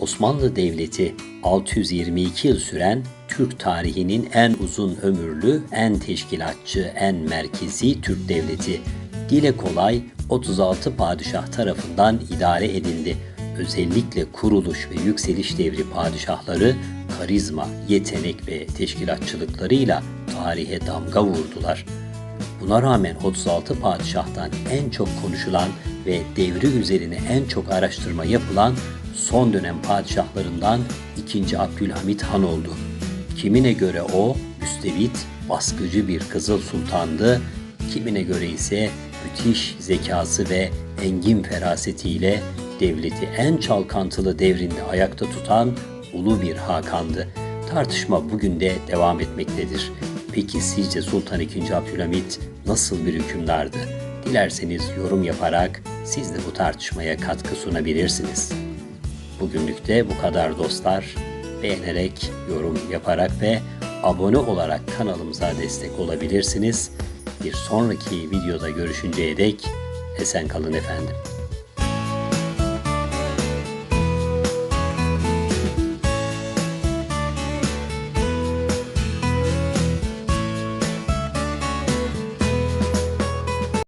Osmanlı Devleti 622 yıl süren Türk tarihinin en uzun ömürlü, en teşkilatçı, en merkezi Türk devleti. Dile kolay 36 padişah tarafından idare edildi. Özellikle kuruluş ve yükseliş devri padişahları karizma, yetenek ve teşkilatçılıklarıyla tarihe damga vurdular. Buna rağmen 36 padişahtan en çok konuşulan ve devri üzerine en çok araştırma yapılan son dönem padişahlarından 2. Abdülhamit Han oldu. Kimine göre o müstebit, baskıcı bir Kızıl Sultandı, kimine göre ise müthiş zekası ve engin ferasetiyle devleti en çalkantılı devrinde ayakta tutan ulu bir Hakan'dı. Tartışma bugün de devam etmektedir. Peki sizce Sultan II. Abdülhamit nasıl bir hükümdardı? Dilerseniz yorum yaparak siz de bu tartışmaya katkı sunabilirsiniz. Bugünlük de bu kadar dostlar. Beğenerek, yorum yaparak ve abone olarak kanalımıza destek olabilirsiniz. Bir sonraki videoda görüşünceye dek esen kalın efendim.